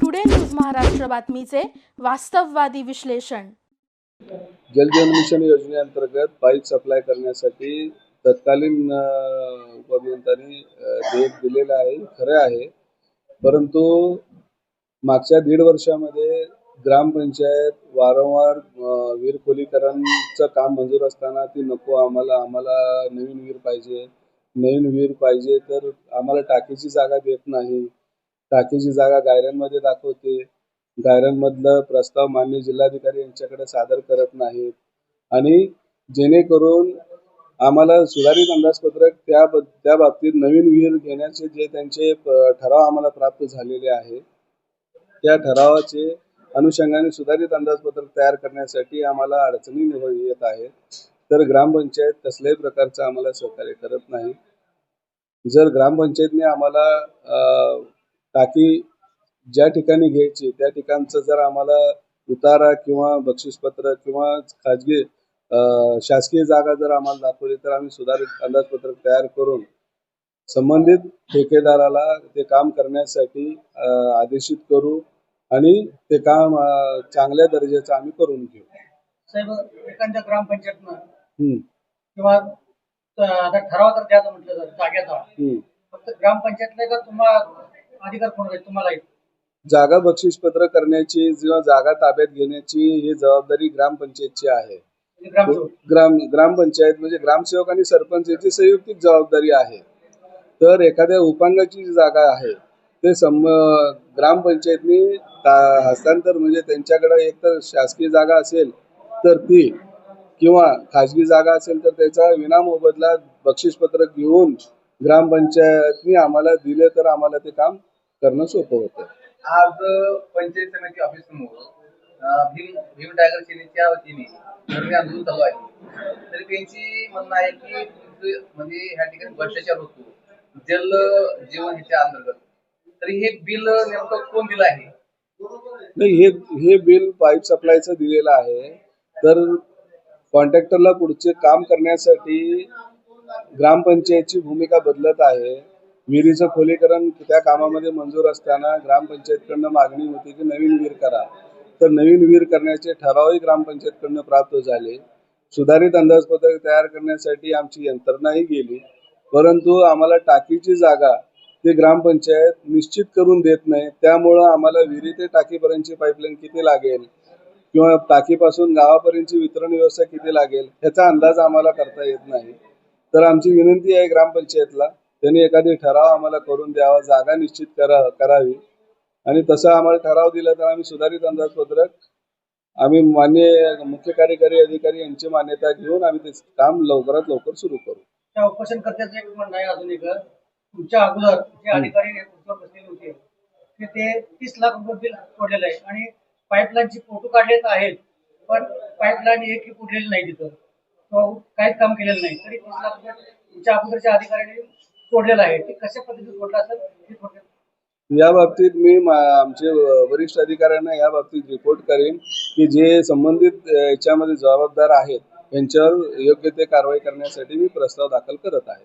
Today news Maharashtra बातमीचे वास्तववादी विश्लेषण जलजीवन मिशन योजनेअंतर्गत पाईप सप्लाय करण्यासाठी तत्कालीन उपअभियंत्यांनी अ, दिलेला दिलेलं आहे खरं आहे. परंतु मागच्या दीड वर्षामध्ये ग्रामपंचायत वारंवार वीर विहीर खोलीकरणचं काम मंजूर असताना ती नको आम्हाला आम्हाला नवीन विहीर पाहिजे. नवीन विहीर पाहिजे तर आम्हाला टाकीची जागा देत नाही. टाकीची जागा गायऱ्यांमध्ये दाखवते. गायऱ्यांमधलं प्रस्ताव मान्य जिल्हाधिकारी यांच्याकडे सादर करत नाहीत. आणि जेणेकरून आम्हाला सुधारित अंदाजपत्रक त्या त्या बाबतीत नवीन विहीर घेण्याचे जे त्यांचे ठराव आम्हाला प्राप्त झालेले आहे त्या ठरावाचे अनुषंगाने सुधारित अंदाजपत्रक तयार करण्यासाठी आम्हाला अडचणी येत आहेत. तर ग्रामपंचायत कसल्याही प्रकारचं आम्हाला सहकार्य करत नाही. जर ग्रामपंचायतने आम्हाला अ, टाकी ज्या ठिकाणी घ्यायची त्या ठिकाणचं जर आम्हाला उतारा किंवा बक्षीसपत्र किंवा खाजगी शासकीय जागा जर आम्हाला दाखवली तर आम्ही सुधारित अंदाजपत्रक तयार करून संबंधित ठेकेदाराला ते काम करण्यासाठी आदेशित करू. आणि ते काम चांगल्या दर्जाचं आम्ही करून घेऊ. साहेब एखाद्या ग्रामपंचायतनं हम्म, किंवा आता ठराव तर द्यायचा म्हटलं जातं जागेचा. फक्त ग्रामपंचायतला का तुम्हाला अधिकार कोण तुम्हाला? जागा बक्षीसपत्र करण्याची किंवा जागा ताब्यात घेण्याची ही जबाबदारी ग्रामपंचायतची आहे. म्हणजे ग्राम ग्रामपंचायत म्हणजे ग्रामसेवक आणि सरपंच याची संयुक्तिक जबाबदारी आहे. तर एखाद्या उपांगाची जी जागा आहे ते सम ग्रामपंचायतनी हस्तांतर म्हणजे त्यांच्याकडे एकतर शासकीय जागा असेल तर ती किंवा खाजगी जागा असेल तर त्याचा विनामोबदला बक्षीसपत्र घेऊन ग्रामपंचायतनी आम्हाला दिले तर आम्हाला ते काम करणं सोपं होतं. आज पंचायत समिती ऑफिस समोर भीम भीम टायगर सेनेच्या वतीने आंदोलन चालू आहे. तरी त्यांची म्हणणं आहे की म्हणजे ह्या ठिकाणी भ्रष्टाचार होतो. जल जीवन ह्याच्या अंतर्गत. तरी हे बिल नेमकं कोण दिलं आहे? नाही हे हे बिल पाईप सप्लायचं दिलेलं आहे. तर कॉन्ट्रॅक्टरला पुढचे काम करण्यासाठी ग्रामपंचायतची भूमिका बदलत आहे. विहिरीचं खोलीकरण त्या कामामध्ये मंजूर असताना ग्रामपंचायतकडनं मागणी होती की नवीन विहीर करा. तर नवीन विहीर करण्याचे ठरावही ग्रामपंचायतकडनं प्राप्त झाले. सुधारित अंदाजपत्रक तयार करण्यासाठी आमची यंत्रणाही गेली. परंतु आम्हाला टाकीची जागा ते ग्रामपंचायत निश्चित करून देत नाही त्यामुळं आम्हाला विहिरी ते टाकीपर्यंतची पाईपलाईन किती लागेल? किंवा टाकीपासून गावापर्यंतची वितरण व्यवस्था किती लागेल? ह्याचा अंदाज आम्हाला करता येत नाही. तर आमची विनंती आहे ग्रामपंचायतला त्यांनी एखादी ठराव आम्हाला करून द्यावा जागा निश्चित करा करावी. आणि तसा आम्हाला ठराव दिला तर आम्ही सुधारित अंदाजपत्रक आम्ही मान्य मुख्य कार्यकारी अधिकारी यांची मान्यता घेऊन आम्ही ते काम लवकरात लवकर सुरू करू. त्या उपोषणकर्त्याचं एक म्हणणं आहे अजून एक. तुमच्या अगोदर जे अधिकारी खुर्चीवर बसलेले होते ते ते तीस लाख रुपये बिल सोडलेलं आहे आणि पाईपलाईनची फोटो काढलेत आहेत पण पाईपलाईन एकही फुटलेली नाही तिथं. तो काहीच काम केलेलं नाही. तरी तीस लाख रुपये तुमच्या अगोदरच्या अधिकाऱ्यांनी सोडलेलं आहे. ते कशा पद्धतीने सोडलं असेल थोडक्यात या बाबतीत मी आमचे वरिष्ठ अधिकाऱ्यांना या बाबतीत रिपोर्ट करेन की जे संबंधित याच्यामध्ये जबाबदार आहेत यांच्यावर योग्य ते कारवाई करण्यासाठी मी प्रस्ताव दाखल करत आहे.